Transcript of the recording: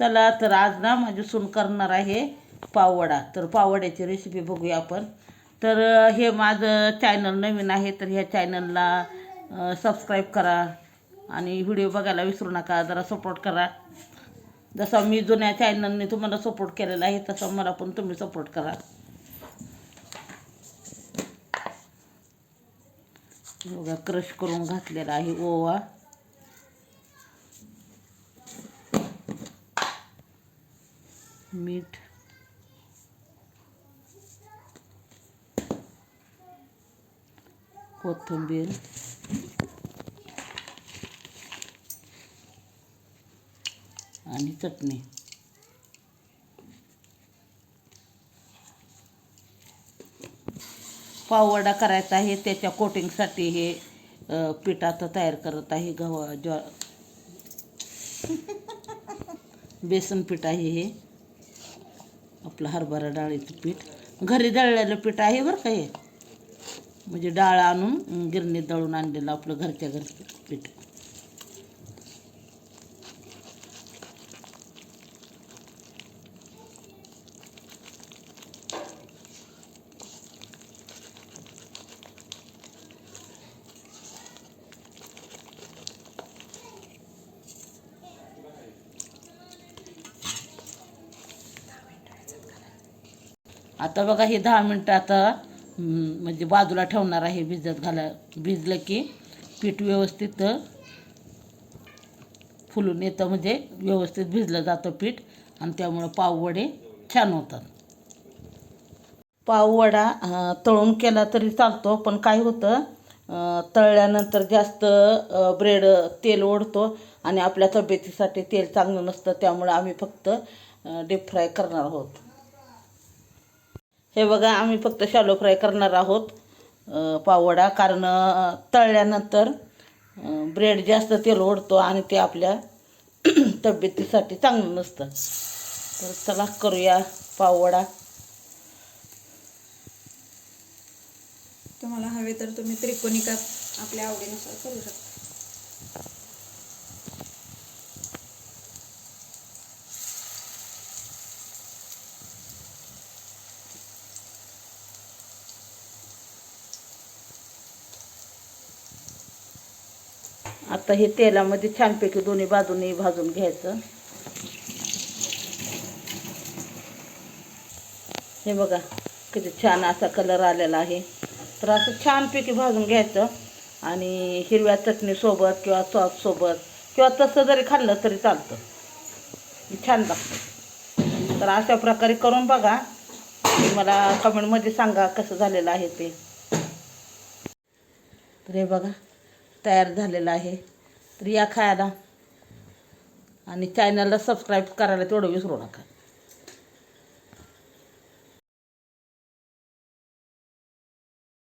चला तर आज ना माझी सून करणार आहे पाववडा. तर पाववड्याची रेसिपी बघूया आपण. तर हे माझं चॅनल नवीन आहे तर ह्या चॅनलला सबस्क्राईब करा आणि व्हिडिओ बघायला विसरू नका जरा सपोर्ट करा. जसा मी जुन्या चॅनलने तुम्हाला सपोर्ट केलेला आहे तसा मला पण तुम्ही सपोर्ट करा. बघा क्रश करून घातलेला आहे ओवा. मीठ. कोथिंबीर. आणि चटणी. पाववडा करायचा आहे त्याच्या कोटिंगसाठी हे अ, पीठ आता तयार करत आहे गव्हा ज्वा बेसन पीठ आहे हे. आपलं हरभरा डाळीचं पीठ. घरी दळलेलं पीठ आहे बरं का हे. म्हणजे डाळ आणून गिरणीत दळून आणलेलं आपलं घरच्या घरचं पीठ. आता बघा हे दहा मिनटं आता म्हणजे बाजूला ठेवणार आहे भिजत घाला भिजलं की पीठ व्यवस्थित फुलून येतं म्हणजे व्यवस्थित भिजलं जातं पीठ आणि त्यामुळं पाववडे छान होतात. पाववडा तळून केला तरी चालतो पण काय होतं तळल्यानंतर जास्त ब्रेड तेल ओढतो आणि आपल्या तब्येतीसाठी तेल चांगलं नसतं त्यामुळे आम्ही फक्त डीप फ्राय करणार आहोत. हे बघा आम्ही फक्त शॅलो फ्राय करणार आहोत पावडा कारण तळल्यानंतर ब्रेड जास्त तेल ओढतो आणि ते आपल्या तब्येतीसाठी चांगलं नसतं. तर चला करूया पाववडा. तुम्हाला हवे तर तुम्ही त्रिकोणी काप आपल्या आवडीनुसार करू शकता. आता हे तेलामध्ये छानपैकी दोन्ही बाजूनी भाजून घ्यायचं. हे बघा किती छान असा कलर आलेला आहे. तर असं छानपैकी भाजून घ्यायचं आणि हिरव्या चटणीसोबत किंवा सॉससोबत किंवा तसं जरी खाल्लं तरी चालतं. छान लागतं. तर अशा प्रकारे करून बघा. मला कमेंटमध्ये सांगा कसं झालेलं आहे ते. तर हे बघा तयार झालेलं आहे. तर या खायला. आणि चॅनलला सबस्क्राईब करायला तेवढं विसरू नका.